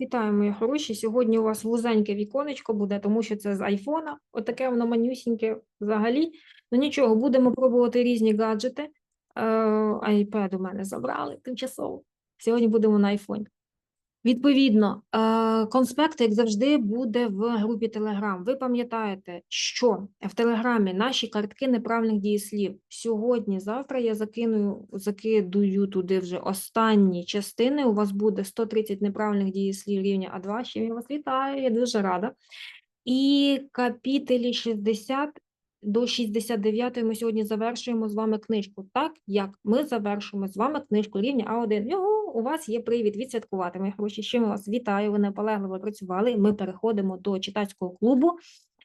Вітаю, мої хороші. Сьогодні у вас вузеньке віконечко буде, тому що це з айфона. Отаке воно манюсіньке взагалі. Ну нічого, будемо пробувати різні гаджети. Е, iPad у мене забрали тимчасово. Сьогодні будемо на айфоні. Відповідно, е, конспект, як завжди, буде в групі Telegram. Ви пам'ятаєте, що в Телеграмі наші картки неправильних дієслів. Сьогодні, завтра я закину, закидую туди вже останні частини. У вас буде 130 неправильних дієслів рівня А2. Ще я вас вітаю, я дуже рада. І капітелі 60 до 69 ми сьогодні завершуємо з вами книжку. Так як ми завершуємо з вами книжку рівня А1. Його у вас є привід відсвяткувати. Мої хороші, ще вас вітаю. Ви наполегливо працювали. Ми переходимо до читацького клубу.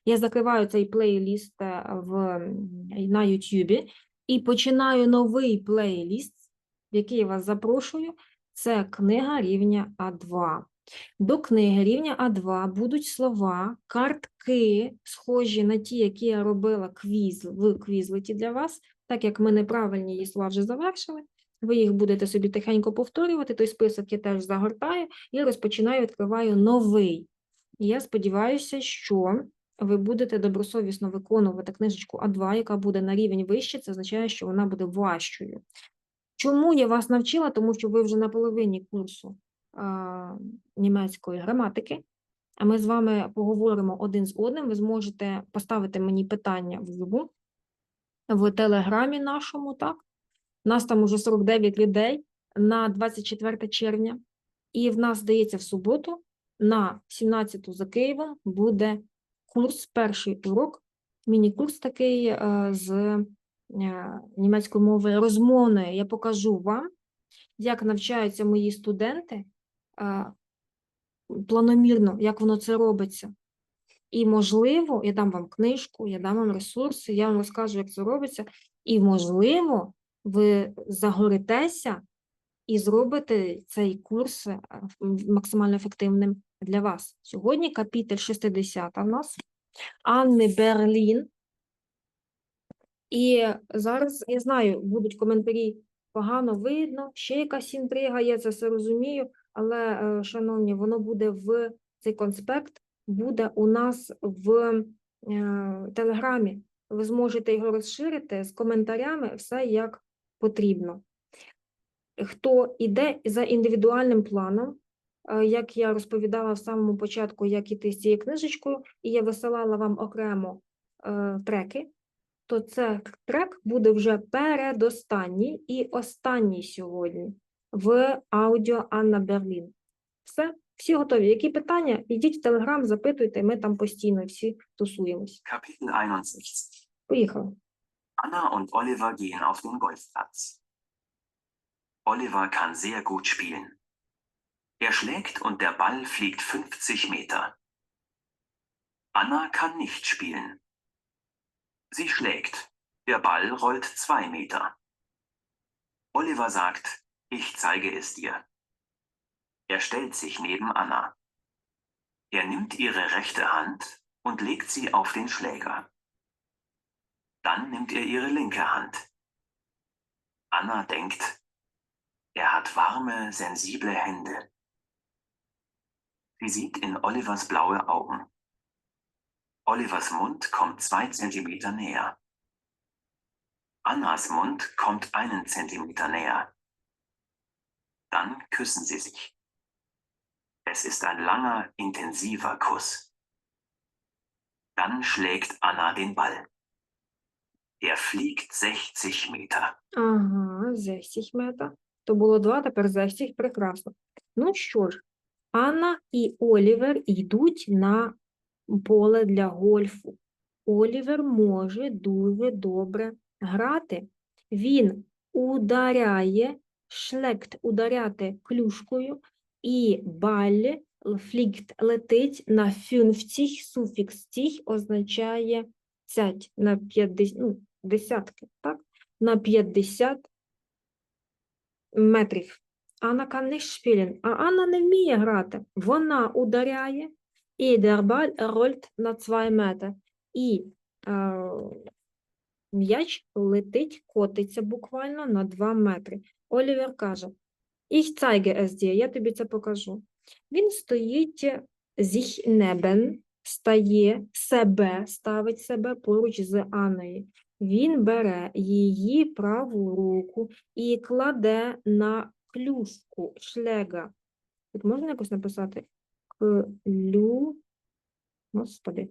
Я закриваю цей плейліст е, в, на Ютубі і починаю новий плейліст, в який я вас запрошую. Це книга рівня А2. До книги рівня А2 будуть слова, картки, схожі на ті, які я робила квіз в квізлеті для вас. Так як ми неправильні її слова вже завершили, ви їх будете собі тихенько повторювати, той список я теж загортаю і розпочинаю, відкриваю новий. І я сподіваюся, що ви будете добросовісно виконувати книжечку А2, яка буде на рівень вище, це означає, що вона буде важчою. Чому я вас навчила? Тому що ви вже на половині курсу а, німецької граматики, а ми з вами поговоримо один з одним. Ви зможете поставити мені питання в Любу в телеграмі нашому, так? Нас там уже 49 людей на 24 червня, і в нас, здається, в суботу на 17 за Києвом буде курс, перший урок, міні-курс такий е, з е, німецької мови розмовної. Я покажу вам, як навчаються мої студенти е, планомірно, як воно це робиться. І, можливо, я дам вам книжку, я дам вам ресурси, я вам розкажу, як це робиться. І, можливо, ви загоритеся і зробите цей курс е, максимально ефективним для вас. Сьогодні капітель 60 в нас Анни Берлін. І зараз я знаю, будуть коментарі погано видно, ще якась інтрига, я це все розумію, але, е, шановні, воно буде в цей конспект, буде у нас в е, Телеграмі. Ви зможете його розширити з коментарями, все як потрібно. Хто іде за індивідуальним планом, е, як я розповідала в самому початку, як іти з цією книжечкою, і я висилала вам окремо е, треки, то це трек буде вже передостанній і останній сьогодні в аудіо Анна Берлін. Все, всі готові. Які питання? Йдіть в Телеграм, запитуйте, ми там постійно всі тусуємось. Поїхали. Anna und Oliver gehen auf den Golfplatz. Oliver kann sehr gut spielen. Er schlägt und der Ball fliegt 50 Meter. Anna kann nicht spielen. Sie schlägt. Der Ball rollt zwei Meter. Oliver sagt, ich zeige es dir. Er stellt sich neben Anna. Er nimmt ihre rechte Hand und legt sie auf den Schläger. Dann nimmt er ihre linke Hand. Anna denkt, er hat warme, sensible Hände. Sie sieht in Olivers blaue Augen. Olivers Mund kommt zwei Zentimeter näher. Annas Mund kommt einen Zentimeter näher. Dann küssen sie sich. Es ist ein langer, intensiver Kuss. Dann schlägt Anna den Ball. Er fliegt 60 Meter. Ага, 60 метрів. То було два, тепер 60, прекрасно. Ну що ж, Анна і Олівер йдуть на поле для гольфу. Олівер може дуже добре грати. Він ударяє, шлект ударяти клюшкою, і баль, флікт летить на 50, суфікс тіх означає цять, на 50, ну, десятки, так? На 50 метрів. Kann nicht spielen. А Анна не вміє грати. Вона ударяє, і Ball rollt на 2 метри. І е, м'яч летить, котиться буквально на 2 метри. Олівер каже, ich zeige es я тобі це покажу. Він стоїть sich neben, стає себе, ставить себе поруч з Анною. Він бере її праву руку і кладе на клюшку шлега. Тут можна якось написати клю, господи,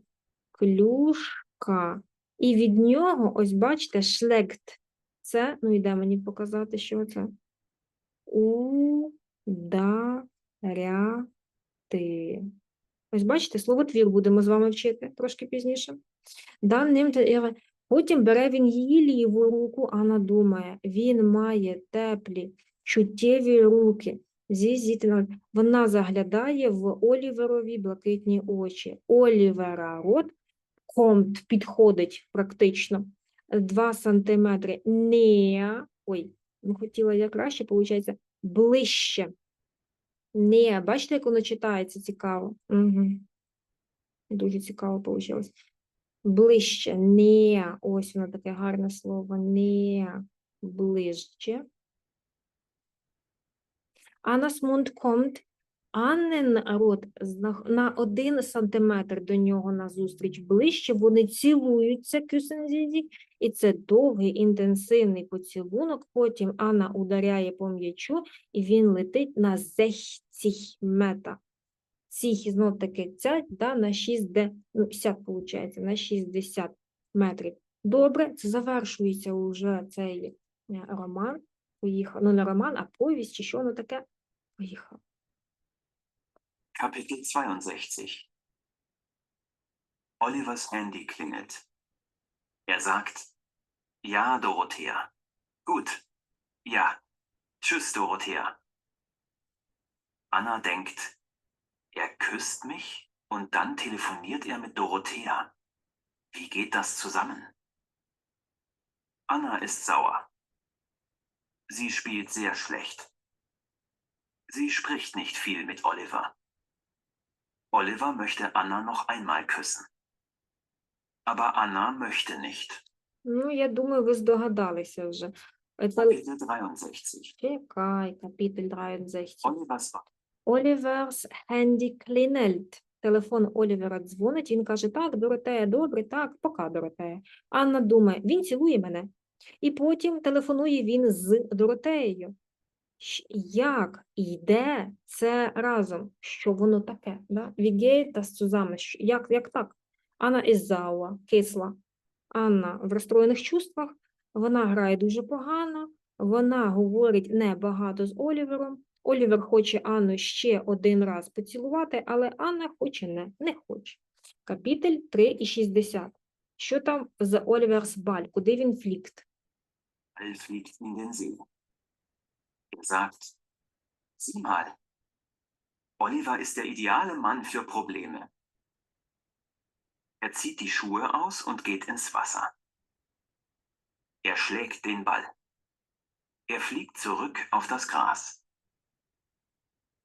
клюшка. І від нього, ось бачите, шлегт. Це, ну йде мені показати, що це. Ударяти. Ось бачите, словотвір будемо з вами вчити трошки пізніше. Dann Потім бере він її ліву руку, Анна думає, він має теплі, чуттєві руки. Зі Вона заглядає в Оліверові блакитні очі. Олівера рот комт підходить практично 2 сантиметри не, ой, ну хотіла я краще, виходить, ближче. Не, бачите, як воно читається цікаво? Угу. Дуже цікаво вийшло. Ближче, не, ось воно таке гарне слово, не, ближче. Анас Мунд комт, Аннен рот на один сантиметр до нього назустріч ближче, вони цілуються, кюсензізі, і це довгий інтенсивний поцілунок. Потім Анна ударяє по м'ячу, і він летить на 60 Цих знов таки ця да, на 60, ну, 50, виходить, на 60 метрів. Добре, це завершується вже цей е, роман. Поїхав. Ну, не роман, а повість, чи що воно таке. Поїхав. Kapitel 62 Olivers Handy klingelt. Er sagt, ja, Dorothea. Gut. Ja. Tschüss, Dorothea. Anna denkt, er küsst mich und dann telefoniert er mit Dorothea. Wie geht das zusammen? Anna ist sauer. Sie spielt sehr schlecht. Sie spricht nicht viel mit Oliver. Oliver möchte Anna noch einmal küssen. Aber Anna möchte nicht. Ну, я думаю, ви здогадалися вже. Це Kapitel 63. чекай, капітель 63. Olivers Оліверс Хенді Клінельт. Телефон Олівера дзвонить, він каже, так, Доротея, добре, так, пока, Доротея. Анна думає, він цілує мене. І потім телефонує він з Доротеєю. Як і де це разом? Що воно таке? Да? Вігей та Сузами. Як, як так? Анна із зауа, кисла. Анна в розстроєних чувствах, вона грає дуже погано, вона говорить небагато з Олівером. Олівер хоче Анну ще один раз поцілувати, але Анна хоче не, не хоче. Капітель 3,60. Що там з Оліверс Баль? Куди він флікт? Ball fliegt in den See. Er sagt, sieh mal, Oliver ist der ideale Mann für Probleme. Er zieht die Schuhe aus und geht ins Wasser. Er schlägt den Ball. Er fliegt zurück auf das Gras.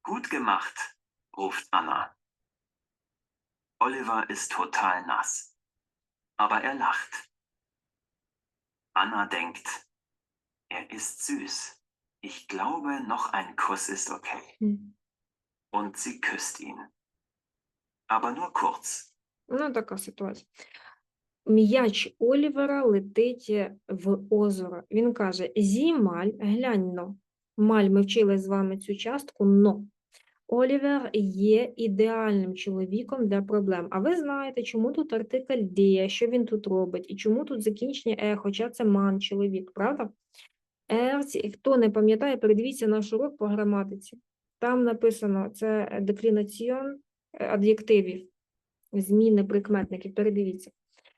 Gut gemacht, ruft Anna. Oliver ist total nass. Aber er lacht. Anna denkt, er ist süß. Ich glaube, noch ein Kuss ist okay. М. Und sie küsst ihn. Aber nur kurz. Ну, така ситуація. М'яч Олівера летить в озеро. Він каже: Зімаль, глянь но. Маль, ми вчили з вами цю частку, но. Олівер є ідеальним чоловіком для проблем. А ви знаєте, чому тут артикль діє, що він тут робить, і чому тут закінчення е, хоча це ман чоловік, правда? Ерці, хто не пам'ятає, передивіться наш урок по граматиці. Там написано це деклінаціон е, ад'єктивів зміни прикметників. Передивіться.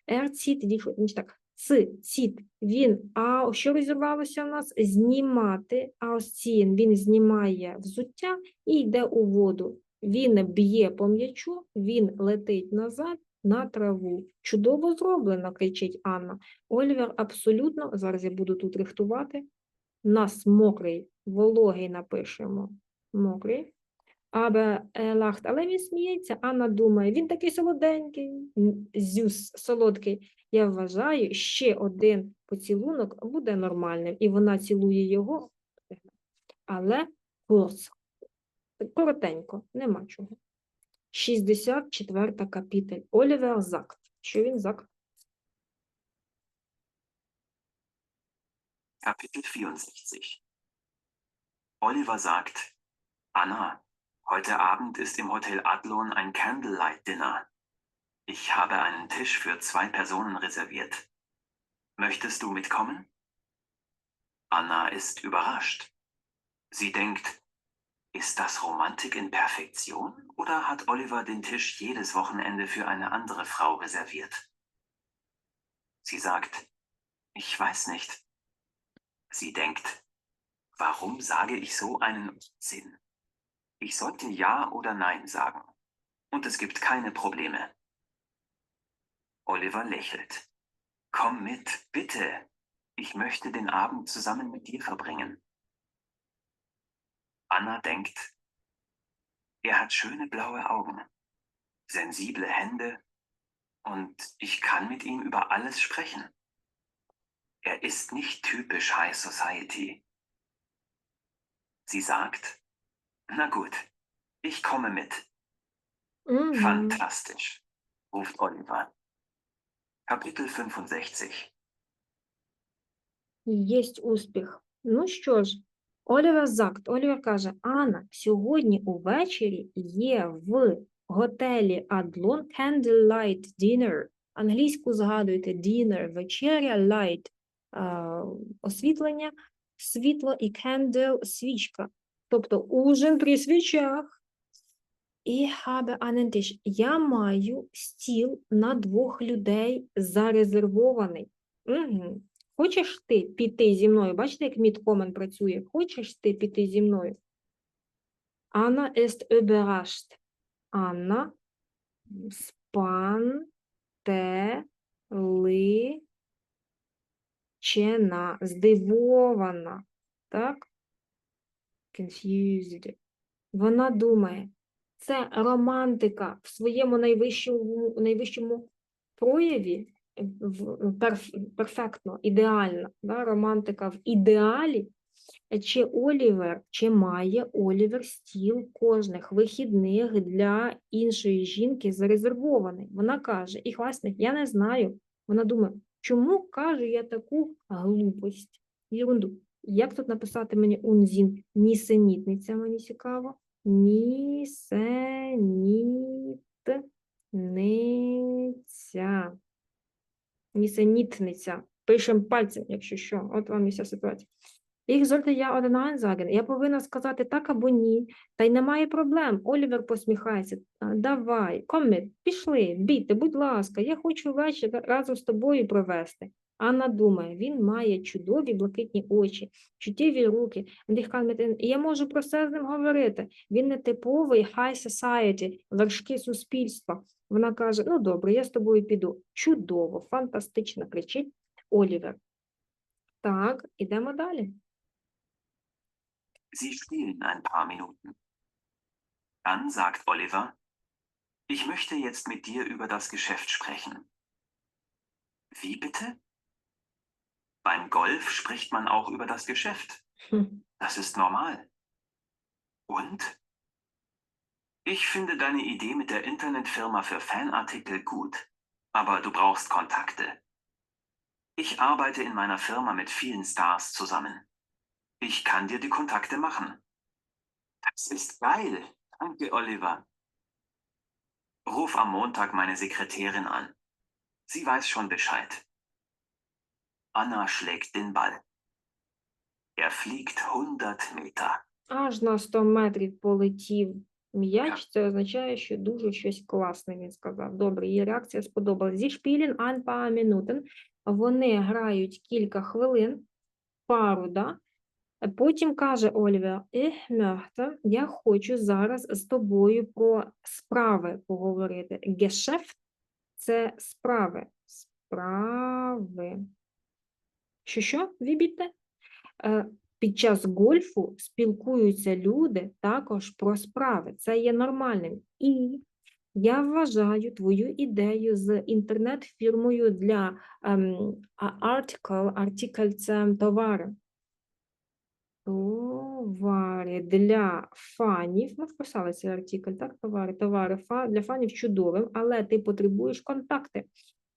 Zieht die так. Ц, ціт, він. А що розірвалося у нас? Знімати. Ausziehen. Він знімає взуття і йде у воду. Він б'є по м'ячу, він летить назад на траву. Чудово зроблено, кричить Анна. Олівер абсолютно, зараз я буду тут рихтувати. Нас мокрий, вологий напишемо. Мокрий. Aber er lacht, але він сміється. Анна думає, він такий солоденький, зюс, солодкий. Я вважаю, ще один поцілунок буде нормальним. І вона цілує його, але курс. Коротенько, нема чого. 64 капітель. Олівер Закт. Що він Закт? Kapitel 64 Oliver sagt, Anna, heute Abend ist im Hotel Adlon ein Candlelight Dinner. Ich habe einen Tisch für zwei Personen reserviert. Möchtest du mitkommen? Anna ist überrascht. Sie denkt, ist das Romantik in Perfektion oder hat Oliver den Tisch jedes Wochenende für eine andere Frau reserviert? Sie sagt, ich weiß nicht. Sie denkt, warum sage ich so einen Sinn? Ich sollte Ja oder Nein sagen. Und es gibt keine Probleme. Oliver lächelt. Komm mit, bitte. Ich möchte den Abend zusammen mit dir verbringen. Anna denkt. Er hat schöne blaue Augen, sensible Hände und ich kann mit ihm über alles sprechen. Er ist nicht typisch High Society. Sie sagt, na gut, ich komme mit. Mhm. Fantastisch, ruft Oliver. Kapitel 65 Єсть успіх. Ну що ж, Олівер Закт. Олівер каже: Анна, сьогодні увечері є в готелі Адлон Candlelight Dinner. Англійську згадуйте dinner, вечеря, light, освітлення, світло і candle – свічка. Тобто ужин при свічах. І habe einen Tisch. Я маю стіл на двох людей зарезервований. Угу. Хочеш ти піти зі мною? Бачите, як мідкомен працює? Хочеш ти піти зі мною? Анна ist überrascht. Анна спантеличена, здивована. Так? Confused. Вона думає, це романтика в своєму найвищому, найвищому прояві, в, перф, перфектно, ідеальна, да? романтика в ідеалі, чи Олівер, чи має Олівер стіл кожних вихідних для іншої жінки зарезервований. Вона каже, і власне, я не знаю. Вона думає, чому кажу я таку глупость, ерунду. Як тут написати мені унзін? Нісенітниця, мені цікаво. Нісенітниця. Нісенітниця. Пишемо пальцем, якщо що. От вам і вся ситуація. Ja oder nein sagen. Я повинна сказати так або ні. Та й немає проблем. Олівер посміхається. Давай, коми, пішли, бійте, будь ласка, я хочу вечір разом з тобою провести. Анна думає, він має чудові блакитні очі, чуттєві руки. І я можу про це з ним говорити. Він не типовий high society, вершки суспільства. Вона каже: ну добре, я з тобою піду. Чудово, фантастично, кричить Олівер. Так, ідемо далі. Sie spielen ein paar Minuten. Dann sagt Oliver, ich möchte jetzt mit dir über das Geschäft sprechen. Wie bitte? Beim Golf spricht man auch über das Geschäft. Хм. Das ist normal. Und? Ich finde deine Idee mit der Internetfirma für Fanartikel gut, aber du brauchst Kontakte. Ich arbeite in meiner Firma mit vielen Stars zusammen. Ich kann dir die Kontakte machen. Das ist geil. Danke, Oliver. Ruf am Montag meine Sekretärin an. Sie weiß schon Bescheid. Anna schlägt den Ball. Er fliegt 100 Meter. Аж на 100 метрів полетів м'яч. Це означає, що дуже щось класне він сказав. Добре, її реакція сподобалась. Зі шпілін ein paar Minuten. Вони грають кілька хвилин, пару, да? Потім каже ich möchte, я хочу зараз з тобою про справи поговорити. Geschäft – це справи. Справи. Що що? Вібіте? Е, під час гольфу спілкуються люди також про справи. Це є нормальним. І я вважаю твою ідею з інтернет-фірмою для ем, article, article – це товари. Товари для фанів. Ми вписали цей артикль, так? Товари, товари для фанів чудовим, але ти потребуєш контакти.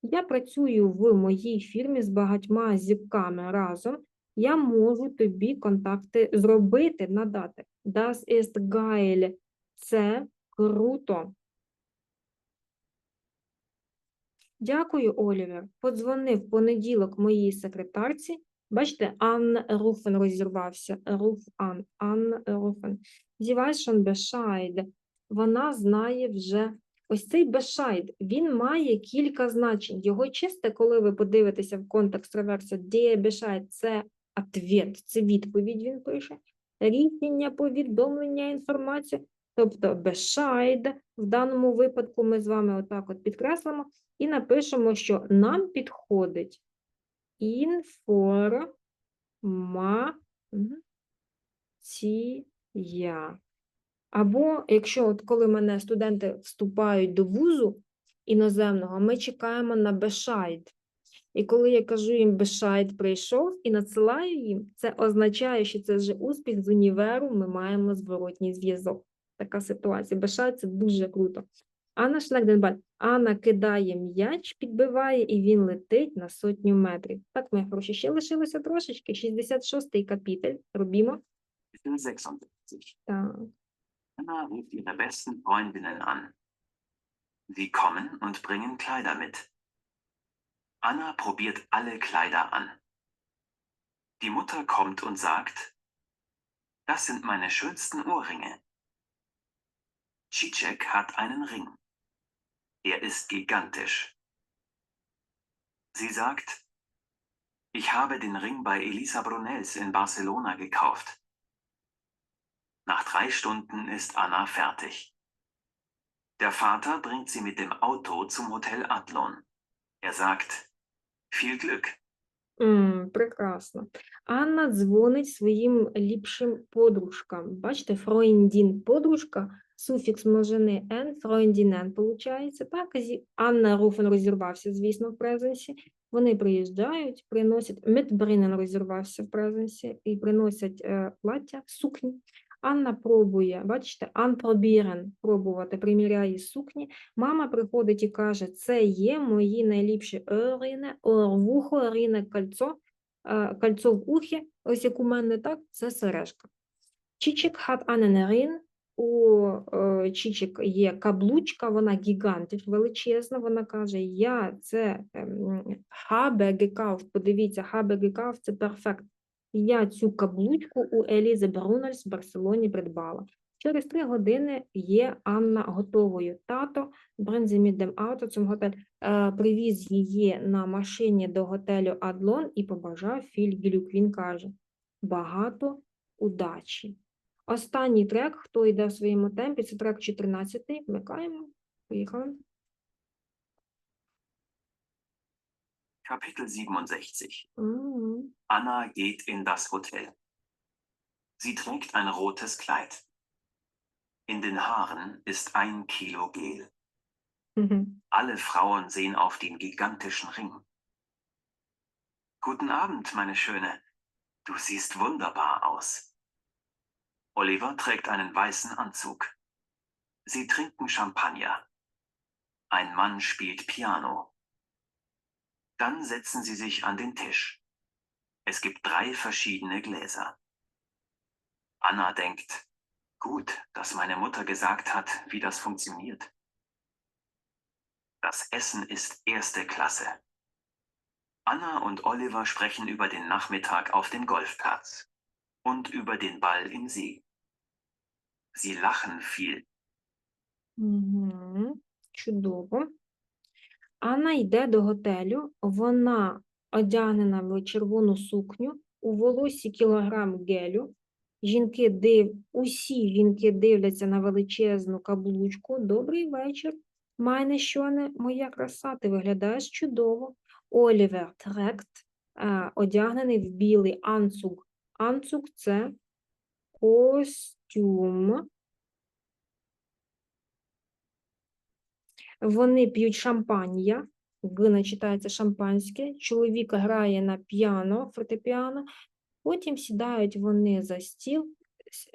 Я працюю в моїй фірмі з багатьма зірками разом. Я можу тобі контакти зробити, надати. Das ist geil. Це круто. Дякую, Олівер. Подзвони в понеділок моїй секретарці. Бачите, Ан Руфен розірвався. Руф Ан, Ан Руфен. Weiß schon Вона знає вже. Ось цей Bescheid, він має кілька значень. Його чисте, коли ви подивитеся в контекст реверсу, де Bescheid – це ответ, це відповідь він пише. Рішення, повідомлення, інформація. Тобто Bescheid, в даному випадку ми з вами отак от підкреслимо і напишемо, що нам підходить інформація. Або якщо от коли мене студенти вступають до вузу іноземного, ми чекаємо на Bescheid. І коли я кажу їм Bescheid прийшов і надсилаю їм, це означає, що це вже успіх з універу, ми маємо зворотній зв'язок. Така ситуація. Bescheid – це дуже круто. Анна Шлегденбаль. Анна кидає м'яч, підбиває, і він летить на сотню метрів. Так, мої хороші, ще лишилося трошечки. 66-й капітель. Робімо. 66. Так. Anna ruft ihre besten Freundinnen an. Sie kommen und bringen Kleider mit. Anna probiert alle Kleider an. Die Mutter kommt und sagt, das sind meine schönsten Ohrringe. Cicek hat einen Ring. Er ist gigantisch. Sie sagt, ich habe den Ring bei Elisa Brunels in Barcelona gekauft. Nach drei Stunden ist Anna fertig. Der Vater bringt sie mit dem Auto zum Hotel Adlon. Er sagt, viel Glück. М, прекрасно. Анна дзвонить своїм ліпшим подружкам. Бачите, Фройндін подружка, суфікс множини «н», Фройндінен, получається. Так, Анна Руфен розірвався, звісно, в презенсі. Вони приїжджають, приносять, Митбринен розірвався в презенсі і приносять е, плаття, сукні. Анна пробує, бачите, Ан пробірен, пробувати, приміряє сукні. Мама приходить і каже, це є мої найліпші оріни, вухо, оріне, кольцо, е, кольцо в ухі, ось як у мене так, це сережка. Чичик хат аненерин, у е, Чичик є каблучка, вона гігантиш, величезна, вона каже, я це ем, habe подивіться, habe gekauft – це перфект. Я цю каблучку у Елізи Брунельс в Барселоні придбала. Через три години є Анна готовою. Тато Бренземідем Ауто, цим готель, е, привіз її на машині до готелю Адлон і побажав Філь Глюк. Він каже: багато удачі. Останній трек, хто йде в своєму темпі, це трек 14. Вмикаємо. Поїхали. Kapitel 67. Mhm. Anna geht in das Hotel. Sie trägt ein rotes Kleid. In den Haaren ist ein Kilo Gel. Mhm. Alle Frauen sehen auf den gigantischen Ring. Guten Abend, meine Schöne. Du siehst wunderbar aus. Oliver trägt einen weißen Anzug. Sie trinken Champagner. Ein Mann spielt Piano. Dann setzen sie sich an den Tisch. Es gibt drei verschiedene Gläser. Anna denkt, gut, dass meine Mutter gesagt hat, wie das funktioniert. Das Essen ist erste Klasse. Anna und Oliver sprechen über den Nachmittag auf dem Golfplatz und über den Ball im See. Sie lachen viel. Мгм. Чудово. Анна йде до готелю, вона одягнена в червону сукню, у волосі кілограм гелю. Жінки див... Усі жінки дивляться на величезну каблучку. Добрий вечір. Майне щоне, моя краса, ти виглядаєш чудово. Олівер Трект, е, одягнений в білий анцуг. Анцуг – це костюм. Вони п'ють шампанія, гина читається шампанське. Чоловік грає на піано, фортепіано. Потім сідають вони за стіл,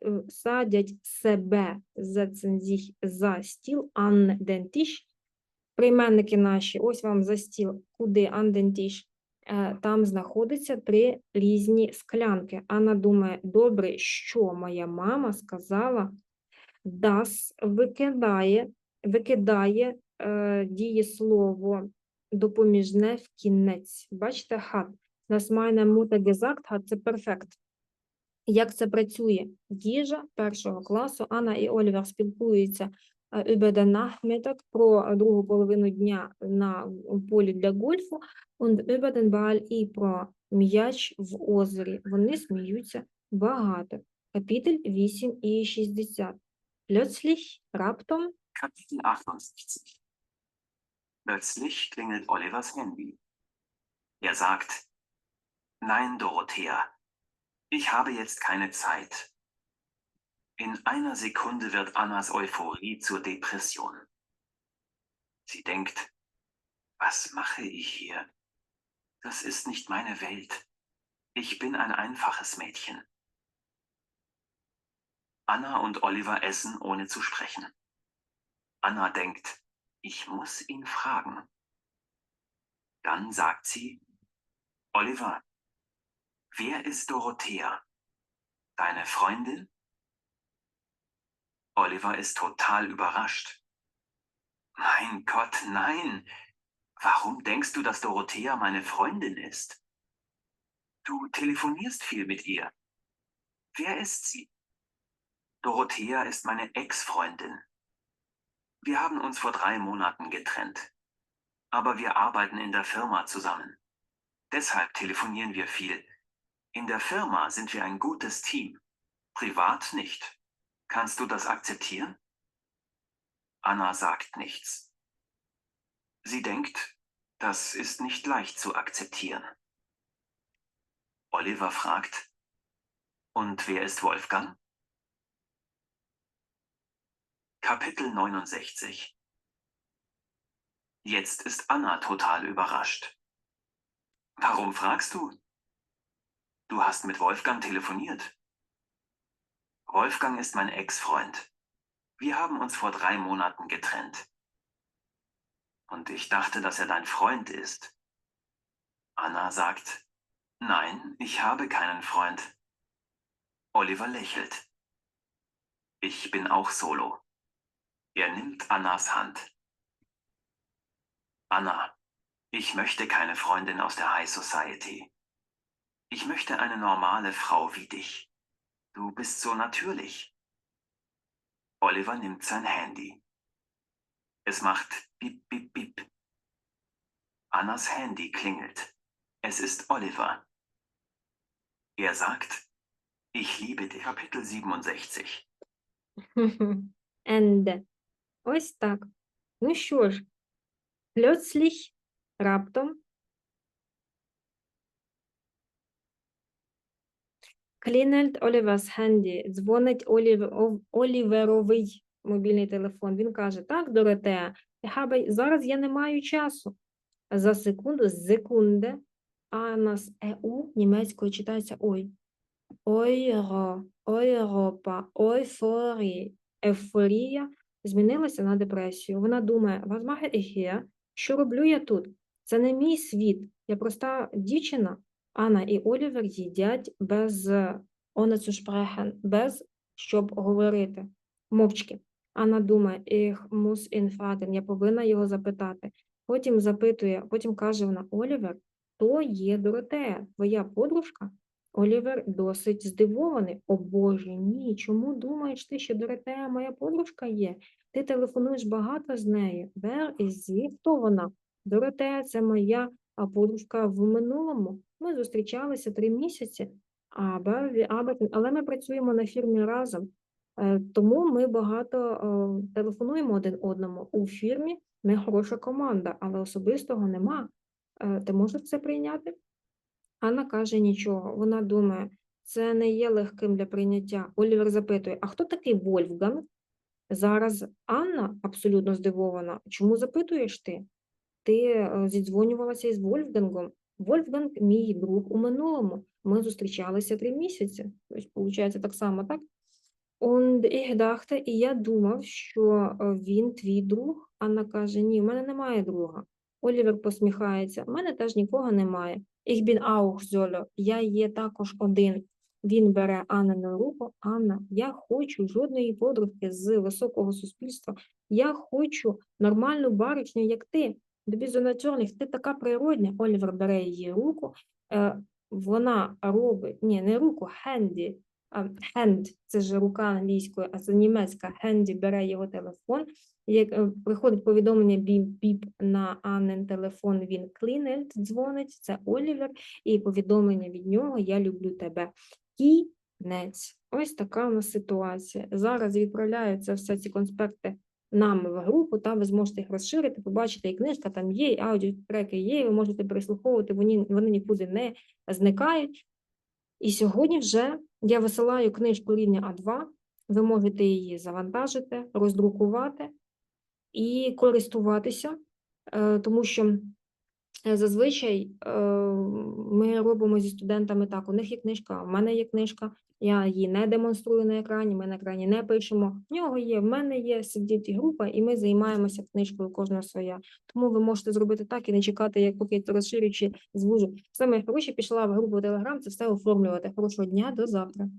е, садять себе sich за стіл Tisch. Прийменники наші, ось вам за стіл, куди den Tisch. Е, Там знаходиться три різні склянки. Анна думає, добре, що моя мама сказала, das викидає, викидає дієслово допоміжне в кінець. Бачите, hat. Das meine Mutter gesagt hat, це перфект. Як це працює? Їжа першого класу. Анна і Олівер спілкуються е, Nachmittag про е, другу половину дня на полі для гольфу über den Ball і про м'яч в озері. Вони сміються багато. Капітель 8 і 60. Plötzlich, раптом, Kapitel 68 Plötzlich klingelt Olivers Handy. Er sagt, Nein, Dorothea, ich habe jetzt keine Zeit. In einer Sekunde wird Annas Euphorie zur Depression. Sie denkt, was mache ich hier? Das ist nicht meine Welt. Ich bin ein einfaches Mädchen. Anna und Oliver essen, ohne zu sprechen. Anna denkt, ich muss ihn fragen. Dann sagt sie, Oliver, wer ist Dorothea? Deine Freundin? Oliver ist total überrascht. Mein Gott, nein. Warum denkst du, dass Dorothea meine Freundin ist? Du telefonierst viel mit ihr. Wer ist sie? Dorothea ist meine Ex-Freundin. Wir haben uns vor drei Monaten getrennt. Aber wir arbeiten in der Firma zusammen. Deshalb telefonieren wir viel. In der Firma sind wir ein gutes Team. Privat nicht. Kannst du das akzeptieren? Anna sagt nichts. Sie denkt, das ist nicht leicht zu akzeptieren. Oliver fragt, und wer ist Wolfgang? Kapitel 69 Jetzt ist Anna total überrascht. Warum fragst du? Du hast mit Wolfgang telefoniert. Wolfgang ist mein Ex-Freund. Wir haben uns vor drei Monaten getrennt. Und ich dachte, dass er dein Freund ist. Anna sagt, nein, ich habe keinen Freund. Oliver lächelt. Ich bin auch solo. Er nimmt Annas Hand. Anna, ich möchte keine Freundin aus der High Society. Ich möchte eine normale Frau wie dich. Du bist so natürlich. Oliver nimmt sein Handy. Es macht bip, bip, bip. Annas Handy klingelt. Es ist Oliver. Er sagt, ich liebe dich. Kapitel 67. and. Ось так. Ну що ж, plötzlich, раптом. Клінельт Оліверс Хенді. Дзвонить Олів... Оліверовий мобільний телефон. Він каже: Так, Доротея, habe- зараз я не маю часу. За секунду, секунде, а нас ЕУ німецькою читається ой. Ойро, Ойропа, ойфорі, ейфорія змінилася на депресію. Вона думає, was mache? Що роблю я тут? Це не мій світ. Я проста дівчина. Анна і Олівер їдять без ohne без щоб говорити. Мовчки. Анна думає, ich muss ihn я повинна його запитати. Потім запитує, потім каже вона, Олівер, то є Доротея, твоя подружка? Олівер досить здивований. О Боже, ні, чому думаєш ти, що Доротея моя подружка є? Ти телефонуєш багато з нею. Where is she? Хто вона? Доротея це моя подружка в минулому. Ми зустрічалися три місяці, але ми працюємо на фірмі разом. Е, Тому ми багато телефонуємо один одному. У фірмі ми хороша команда, але особистого нема. Е, Ти можеш це прийняти? Анна каже нічого. Вона думає, це не є легким для прийняття. Олівер запитує: а хто такий Вольфганг? Зараз Анна абсолютно здивована. Чому запитуєш ти? Ти е, зідзвонювалася із Вольфгангом. Вольфганг – мій друг у минулому. Ми зустрічалися три місяці. Тобто, виходить, так само, так? Und ich dachte, і я думав, що е, він твій друг. Анна каже, ні, в мене немає друга. Олівер посміхається, в мене теж нікого немає. Ich bin auch solo, я є також один. Він бере Аннину руку. Анна, я хочу жодної подружки з високого суспільства. Я хочу нормальну баричню, як ти. Тобі зонатюрних, ти така природня. Олівер бере її руку. Е, вона робить, ні, не руку, хенді. Хенд це ж рука англійською, а це німецька. Хенді бере його телефон. Як е, приходить повідомлення біп-біп на Аннен телефон, він клінельт, дзвонить, це Олівер, і повідомлення від нього Я люблю тебе. Кінець. Ось така у нас ситуація. Зараз відправляються все ці конспекти нам в групу, та ви зможете їх розширити, побачите, і книжка там є, і аудіотреки є, ви можете переслуховувати, вони, вони нікуди не зникають. І сьогодні вже я висилаю книжку рівня А2, ви можете її завантажити, роздрукувати і користуватися, е, тому що зазвичай е, ми робимо зі студентами так, у них є книжка, у мене є книжка, я її не демонструю на екрані, ми на екрані не пишемо. В нього є, в мене є, сидить група, і ми займаємося книжкою кожна своя. Тому ви можете зробити так і не чекати, як поки я це розширю чи звужу. Саме хороше пішла в групу Telegram, це все оформлювати. Хорошого дня, до завтра.